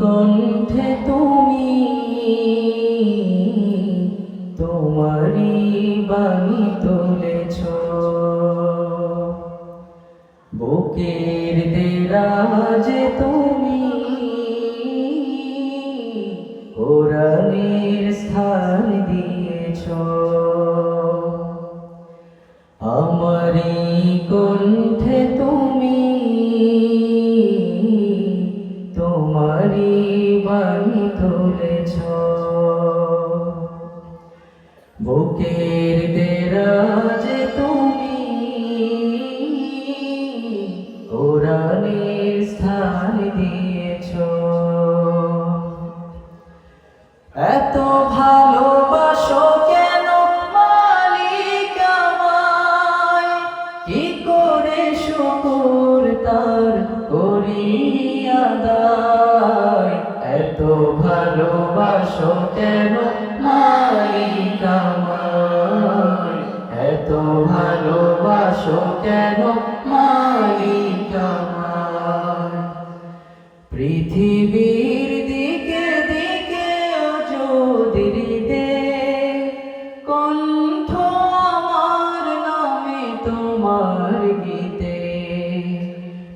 কণ্ঠে তুমি তোমারই বাণী তুলেছ। বুকের দেরাজে তুমি বুকের দেরাজে তুমি। কোরআনের স্থান দিয়েছ। এত ভালোবাসো কেন করে শুকুর তার এত ভালোবাসো কেন মালিক ভালোবাসো কেন মালিক আমায় পৃথিবীর দিকে দিকে অযোধিতে কণ্ঠ আমার নামে তোমার গীতে।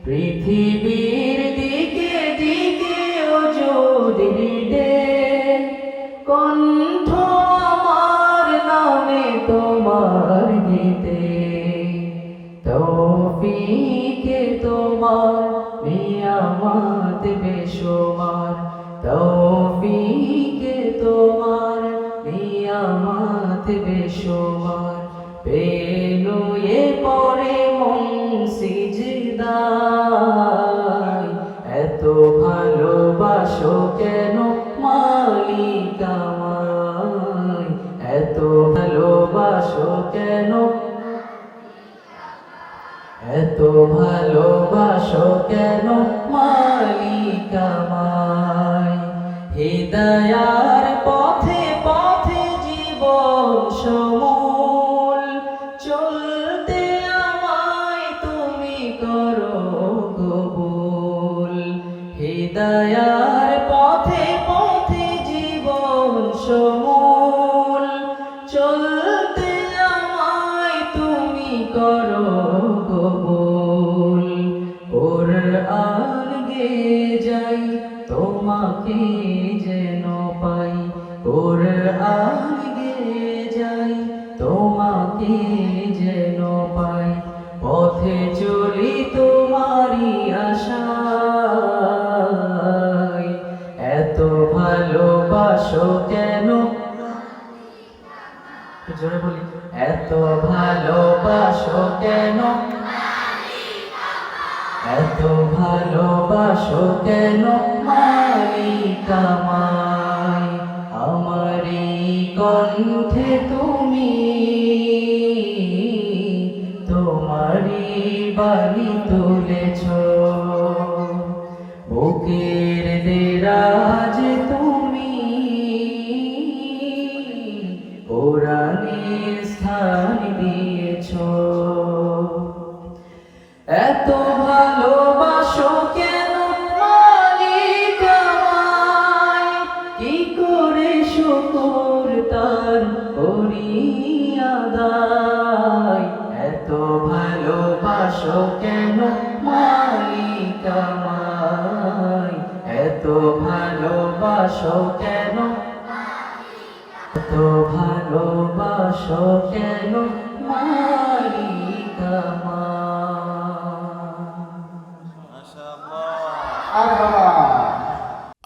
পৃথিবীর দিকে দিকে অযোধিতে কণ্ঠ তৌফিকে তোমার নিয়ামত বেশুমার, তৌফিকে তোমার নিয়ামত বেশুমার। পেনুয়ে পড়ে মন সিজদায় এত ভালোবাসো কেন মালিক আমায়? এত ভালোবাসো কেন এত ভালোবাসো কেন মালিক আমায়? হৃদয়ার পথে পথে জীবন সমূল, চলতে আমায় তুমি করো কবুল। হৃদয়ার পথে পথে জীবন সমূল কোরআন যাই, তোমাকে যেন পাই। পথে চলি তোমারি আশায়। এত ভালোবাসো কেন? জোরে বলি। এত ভালোবাসো কেন? এত ভালোবাসো কেন? মালিক কণ্ঠে তুমি তোমারি বাড়ি তুলেছ। বুকের দেরাজ তুমি করে শুকুর তার করিয়া দায় এত ভালোবাসো কেন মালিক আমায় এত ভালোবাসো কেন এত ভালোবাসো কেন মালিক